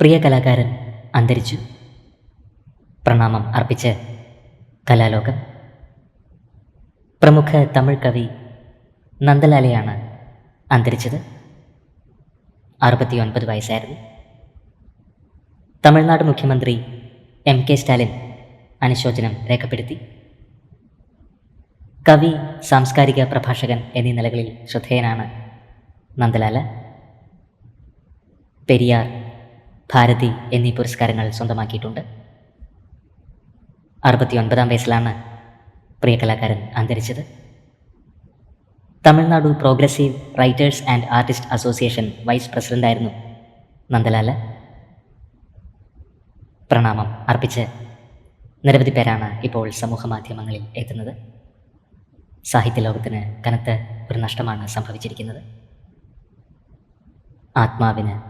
പ്രിയ കലാകാരൻ അന്തരിച്ചു. പ്രണാമം അർപ്പിച്ച് കലാലോകം. പ്രമുഖ തമിഴ് കവി നന്ദലാലയാണ് അന്തരിച്ചത്. അറുപത്തിയൊൻപത് വയസ്സായിരുന്നു. തമിഴ്നാട് മുഖ്യമന്ത്രി എം കെ സ്റ്റാലിൻ അനുശോചനം രേഖപ്പെടുത്തി. കവി സാംസ്കാരിക പ്രഭാഷകൻ എന്നീ നിലകളിൽ ശ്രദ്ധേയനാണ് നന്ദലാല. പെരിയാർ ഭാരതി എന്നീ പുരസ്കാരങ്ങൾ സ്വന്തമാക്കിയിട്ടുണ്ട്. അറുപത്തിയൊൻപതാം വയസ്സിലാണ് പ്രിയ കലാകാരൻ അന്തരിച്ചത്. Tamil Nadu progressive writers and artist association vice പ്രസിഡന്റായിരുന്നു Nandalala. പ്രണാമം അർപ്പിച്ച് നിരവധി പേരാണ് ഇപ്പോൾ സമൂഹ മാധ്യമങ്ങളിൽ എത്തുന്നത്. സാഹിത്യ ലോകത്തിന് കനത്ത ഒരു നഷ്ടമാണ് സംഭവിച്ചിരിക്കുന്നത്. ആത്മാവിന്